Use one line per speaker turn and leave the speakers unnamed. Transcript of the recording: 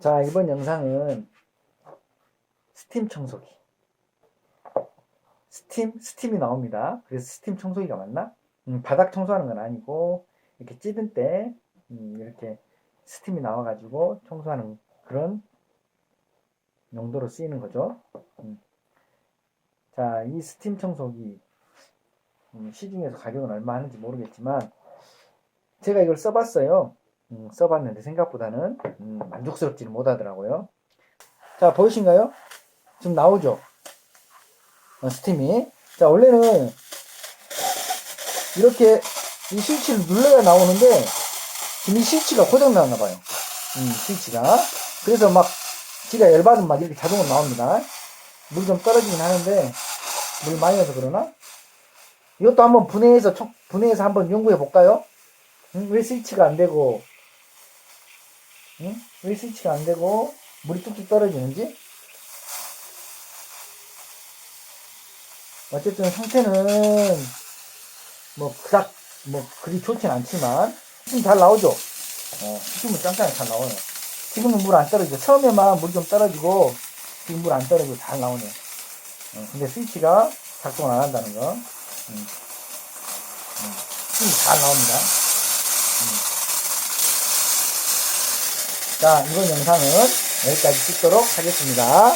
자, 이번 영상은 스팀 청소기. 스팀, 스팀이 나옵니다. 그래서 스팀 청소기가 맞나? 음, 바닥 청소하는 건 아니고, 이렇게 찌든 때, 음, 이렇게 스팀이 나와가지고 청소하는 그런 용도로 쓰이는 거죠. 음. 자, 이 스팀 청소기, 음, 시중에서 가격은 얼마 하는지 모르겠지만, 제가 이걸 써봤어요. 음, 써봤는데 생각보다는 음, 만족스럽지는 못하더라고요. 자 보이신가요? 지금 나오죠? 어, 스팀이. 자 원래는 이렇게 이 스위치를 눌러야 나오는데 지금 이 스위치가 고장 나왔나 봐요. 음, 스위치가. 그래서 막 지가 열받으면 막 이렇게 자동으로 나옵니다. 물이 좀 떨어지긴 하는데 물 많이 넣어서 그러나? 이것도 한번 분해해서 청- 분해해서 한번 연구해 볼까요? 음, 왜 스위치가 안 되고 응? 왜 스위치가 안 되고 물이 뚝뚝 떨어지는지? 어쨌든 상태는 뭐 그닥 뭐 그리 좋진 않지만 지금 잘 나오죠? 어, 지금은 짱짱하게 잘 나와요 지금은 물 안 떨어지죠. 처음에만 물 좀 떨어지고 지금 물 안 떨어지고 잘 나오네요 어, 근데 스위치가 작동을 안 한다는 거. 음. 음, 지금 잘 나옵니다 자, 이번 영상은 여기까지 찍도록 하겠습니다.